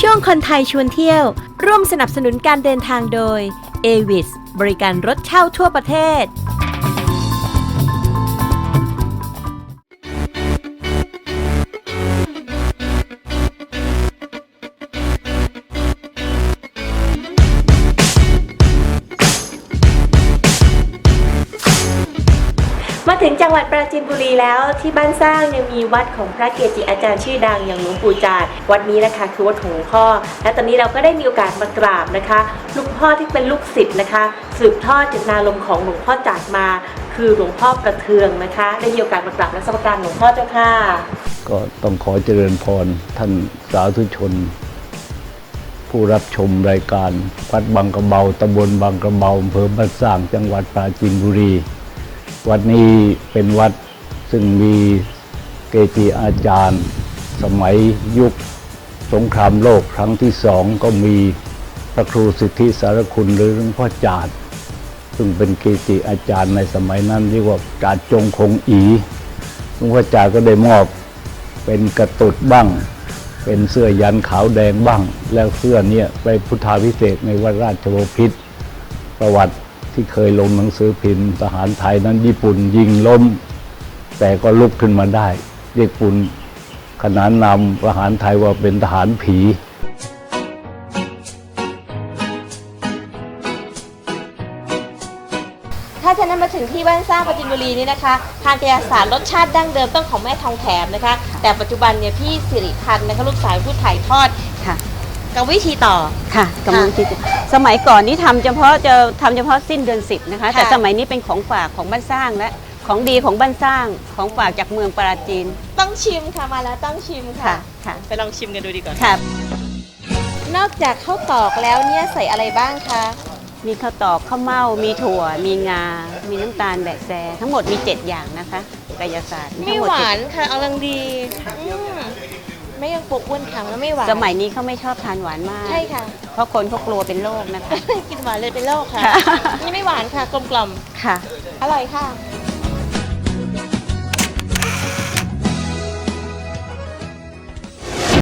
ช่วงคนไทยชวนเที่ยว ร่วมสนับสนุนการเดินทางโดย a v i s บริการรถเช่าทั่วประเทศ มาถึงจังหวัดปราจีนบุรีแล้วที่บ้านสร้างยังมีวัดของพระเกจิอาจารย์ชื่อดังอย่างหลวงปู่จาดวัดนี้นะคะคือวัดของหลวงพ่อ และตอนนี้เราก็ได้มีโอกาสมากราบนะคะหลูกพ่อที่เป็นลูกศิษย์นะคะ สืบทอดเจตนารมของหลวงพ่อจาดมา คือหลวงพ่อประเทืองนะคะ ได้มีโอกาสมากราบและสักการหลวงพ่อเจ้าค่ะ ก็ต้องขอเจริญพรท่านสาธุชน ผู้รับชมรายการวัดบางกระเบาตำบลบางกระเบาอำเภอบ้านสร้างจังหวัดปราจีนบุรี วัดนี้เป็นวัดซึ่งมีเกจิอาจารย์ สมัยยุคสงครามโลกครั้งที่สองก็มีพระครูสิทธิสารคุณหรือหลวงพ่อจาดซึ่งเป็นเกจิอาจารย์ในสมัยนั้นเรียกว่าจาดจงคงอีหลวงพ่อจาดก็ได้มอบเป็นกระตุดบ้าง เป็นเสื้อยันขาวแดงบ้าง แล้วเสื้อเนี่ยไปพุทธาพิเศษในวัดราชบพิตรประวัติ ที่เคยลงหนังสือพิมพ์ทหารไทยนั้นญี่ปุ่นยิงล้ม แต่ก็ลุกขึ้นมาได้ญี่ปุ่นขนานนำทหารไทยว่าเป็นทหารผีถ้าฉะนั้นมาถึงที่บ้านสร้างปจินบุรีนี่นะคะ ทานกายศาสตร์รสชาติดั้งเดิมต้องของแม่ทองแถมนะคะ แต่ปัจจุบันเนี่ยพี่สิริพันธ์นะคะลูกสาวผู้ถ่ายทอดค่ะ กับวิธีต่อ ค่ะกำลังคิดอยู่สมัยก่อนนี่ทำเฉพาะจะทำเฉพาะสิ้นเดือนสิบนะคะค่ะแต่สมัยนี้เป็นของฝากของบ้านสร้างและของดีของบ้านสร้างของฝากจากเมืองปราจีนต้องชิมค่ะมาแล้วต้องชิมค่ะ ค่ะค่ะไปลองชิมกันดูดีกว่าค่ะ นอกจากข้าวตอกแล้วเนี่ยใส่อะไรบ้างคะมีข้าวตอกข้าวเม่ามีถั่ว มีงา มีน้ำตาลแบะแซทั้งหมดมี 7 อย่างนะคะกายศาสตร์ไม่ทั้งดหวานเจ็ดค่ะเอาลังดีอืม ไม่ยังปกอ้วนขังแล้วไม่หวานสมัยนี้เขาไม่ชอบทานหวานมาก ใช่ค่ะ เพราะคนเขากลัวเป็นโรคนะคะ กินหวานเลยเป็นโรคค่ะค่ะนี่ไม่หวานค่ะกลมกล่อมค่ะ อร่อยค่ะ